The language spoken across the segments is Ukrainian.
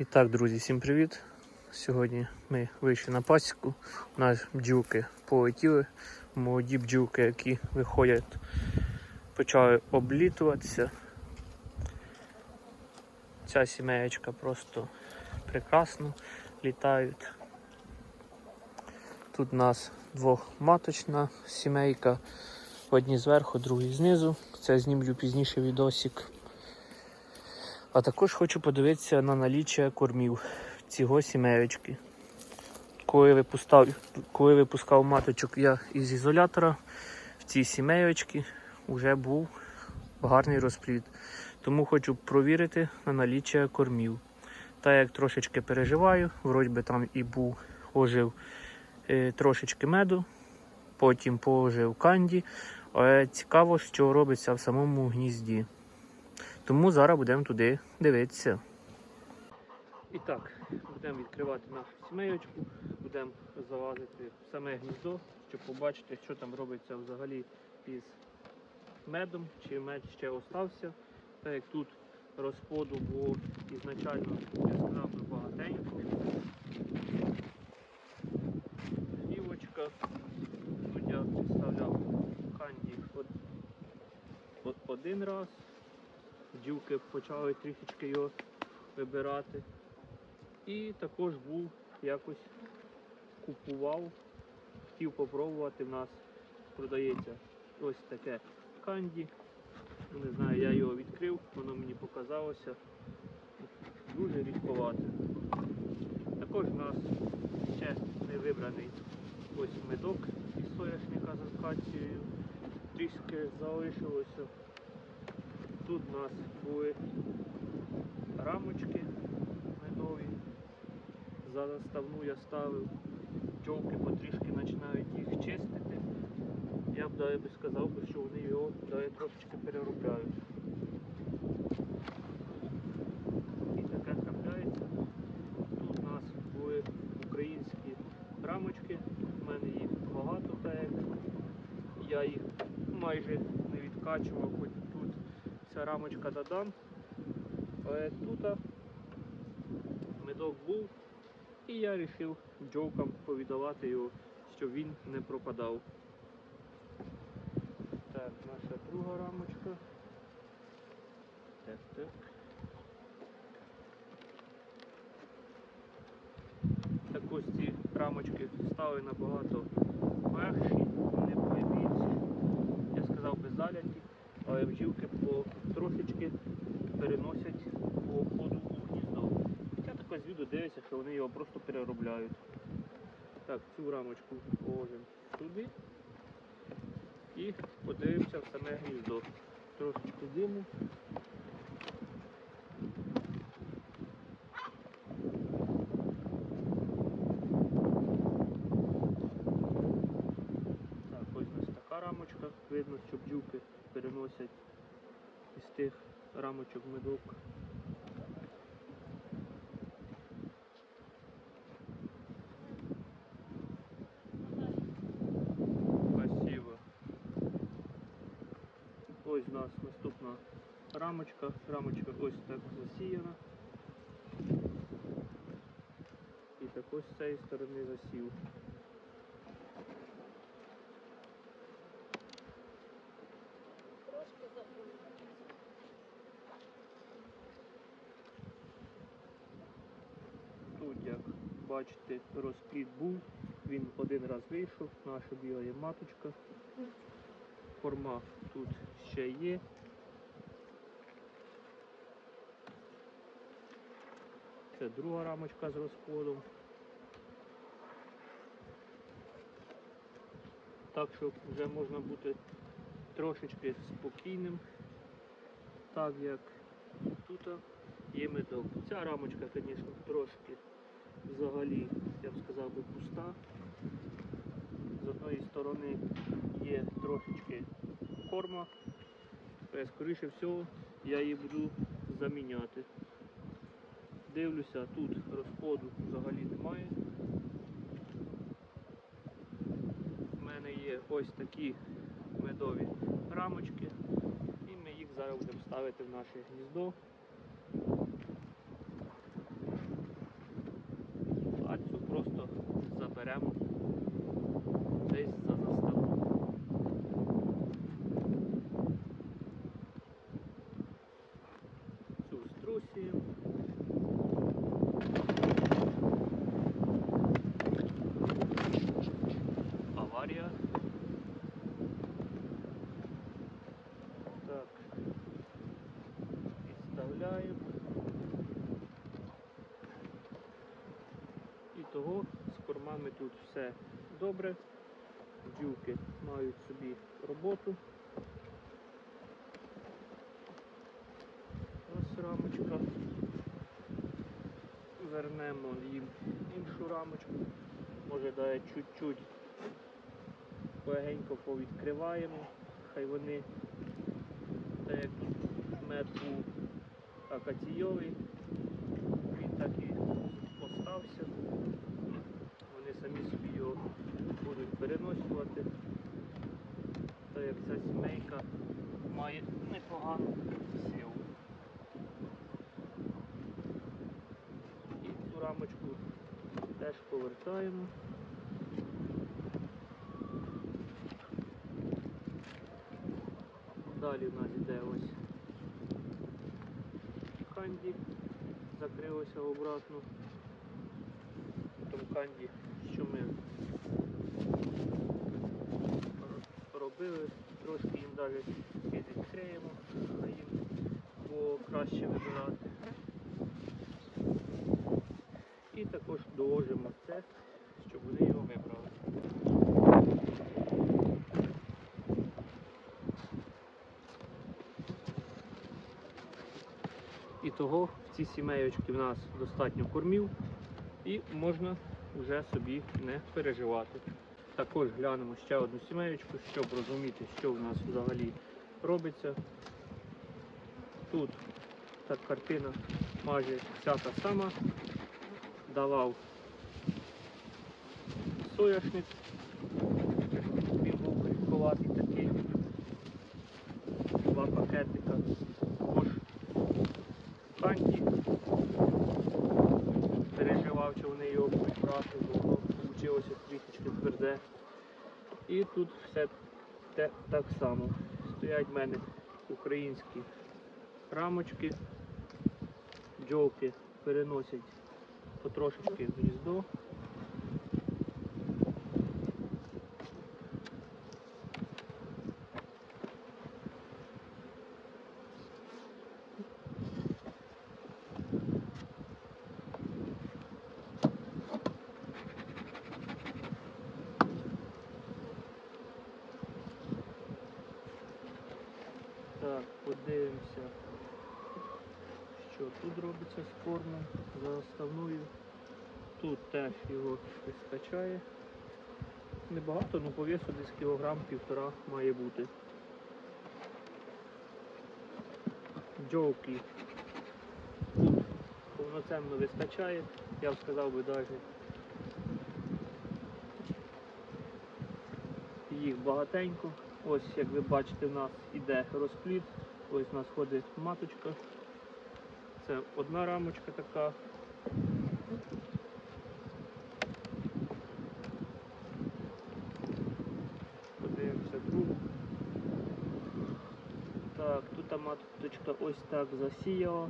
І так, друзі, всім привіт! Сьогодні ми вийшли на пасіку. У нас бджілки полетіли. Молоді бджілки, які виходять, почали облітуватися. Ця сімеєчка просто прекрасно літають. Тут у нас двохматочна сімейка. Одні зверху, другі знизу. Це знімлю пізніше відосик. А також хочу подивитися на наліччя кормів цього сімеєчки. Коли випускав, коли випускав маточок я із ізолятора, в цій сімеєчці вже був гарний розплід. Тому хочу провірити на наліччя кормів. Та як трошечки переживаю, вроді там і був ожив е, трошечки меду, потім положив канді. Але цікаво, що робиться в самому гнізді. Тому зараз будемо туди дивитися. І так, будемо відкривати нашу сімейочку, будемо залазити в саме гніздо, щоб побачити, що там робиться взагалі із медом, чи мед ще остався. Так як тут розплоду було ізначально, я сказав, би багатенько. Гнівочка, тут я підставляв канді од- од- один раз. Дівки почали трішечки його вибирати. І також був якось купував, хотів попробувати. В нас продається ось таке канді. Ну, Не знаю, я його відкрив, воно мені показалося дуже рідковате. Також в нас ще не вибраний ось медок із соняшника з акацією. Трішки залишилося. Тут у нас були рамочки медові. За заставну я ставив. Пчолки потрішки починають їх чистити. Я б навіть би сказав, що вони його навіть трошечки переробляють. І таке трапляється. Тут у нас були українські рамочки. У мене їх багато, так я їх майже не відкачував, ця рамочка додан. Але тут медок був і я вирішив бджолкам повідавати його, щоб він не пропадав. Так, наша друга рамочка. Так, так. Так ось ці рамочки стали набагато легші, не були. Я сказав би заляті, але бджілки трошечки переносять по ходу у гніздо. Я така звіду дивиться, що вони його просто переробляють. Так, цю рамочку положимо сюди і подивимося в саме гніздо. Трошечки диму. Так, ось у нас така рамочка. Видно, що бджілки переносять із тих рамочок медок. Красиво. Ось у нас наступна рамочка. Рамочка ось так засіяна. І так ось з цієї сторони засів. Тут, як бачите, розплід був, він один раз вийшов, наша біла маточка. Форма тут ще є. Це друга рамочка з розплодом. Так що вже можна бути трошечки спокійним, так як тут є медок. Ця рамочка, звісно, трошки взагалі, я б сказав би, пуста. З одної сторони є трошечки корма, скоріше всього я її буду заміняти. Дивлюся, тут розходу взагалі немає. У мене є ось такі медові рамочки, і ми їх зараз будемо ставити в наше гніздо. того з кормами тут все добре. Бджілки мають собі роботу. Ось рамочка. Вернемо їм іншу рамочку. Може навіть чуть-чуть легенько повідкриваємо. Хай вони так як мед був акаційовий, він так і остався. Вони самі собі будуть переносувати. Так як ця сімейка має непогану силу. І цю рамочку теж повертаємо. Далі у нас йде ось канді, закрилося обратно. Канді, що ми робили, трошки їм далі відкриємо, а їм було краще вибирати. І також доложимо це, щоб вони його вибрали. І того в цій сімейочці в нас достатньо кормів і можна вже собі не переживати. Також глянемо ще одну сімейочку, щоб розуміти, що в нас взагалі робиться. Тут так картина майже вся та сама. Давав соняшник. Він був кріпковатий такий. Два пакетика. Також канді. Переживав, чи вони його будуть брати, бо воно вийшло тверде. І тут все те, так само. Стоять в мене українські рамочки. Джолки переносять потрошечки гніздо. Так, подивимося, що тут робиться з кормом за оставною. Тут теж його вистачає. Небагато, але по весу десь кілограм півтора має бути. Джоуки тут повноцінно вистачає, я б сказав би навіть їх багатенько. Ось як ви бачите, у нас іде розплід. Ось у нас ходить маточка. Це одна рамочка така. Подивимося другу. Так, тут маточка ось так засіяла.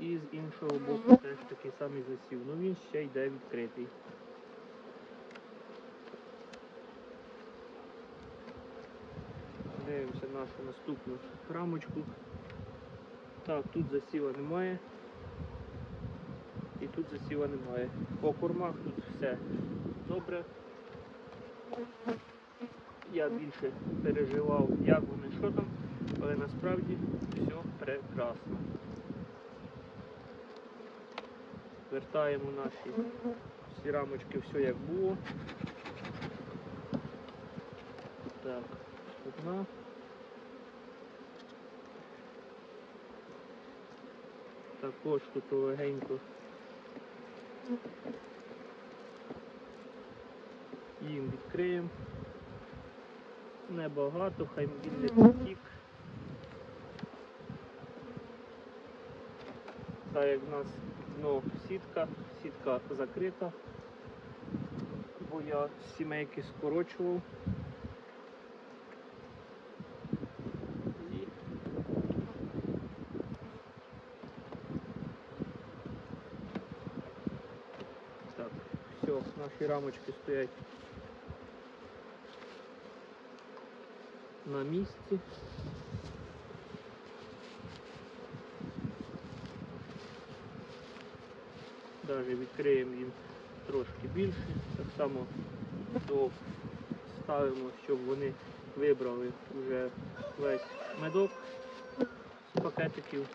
І з іншого боку теж такий самий засів. Ну він ще йде відкритий. Дивимося нашу наступну рамочку. Так, тут засіва немає. І тут засіва немає. По кормах тут все добре. Я більше переживав, як вони, що там, але насправді все прекрасно. Вертаємо наші всі рамочки, все як було. Так, одна. Також тут легенько їм відкриємо. Небагато, хай він не потік. Так як в нас дно сітка, сітка закрита, бо я сімейки скорочував. І Так, все, наші рамочки стоять на місці. навіть відкриємо їм трошки більше. Так само до ставимо, щоб вони вибрали вже весь медок з пакетиків.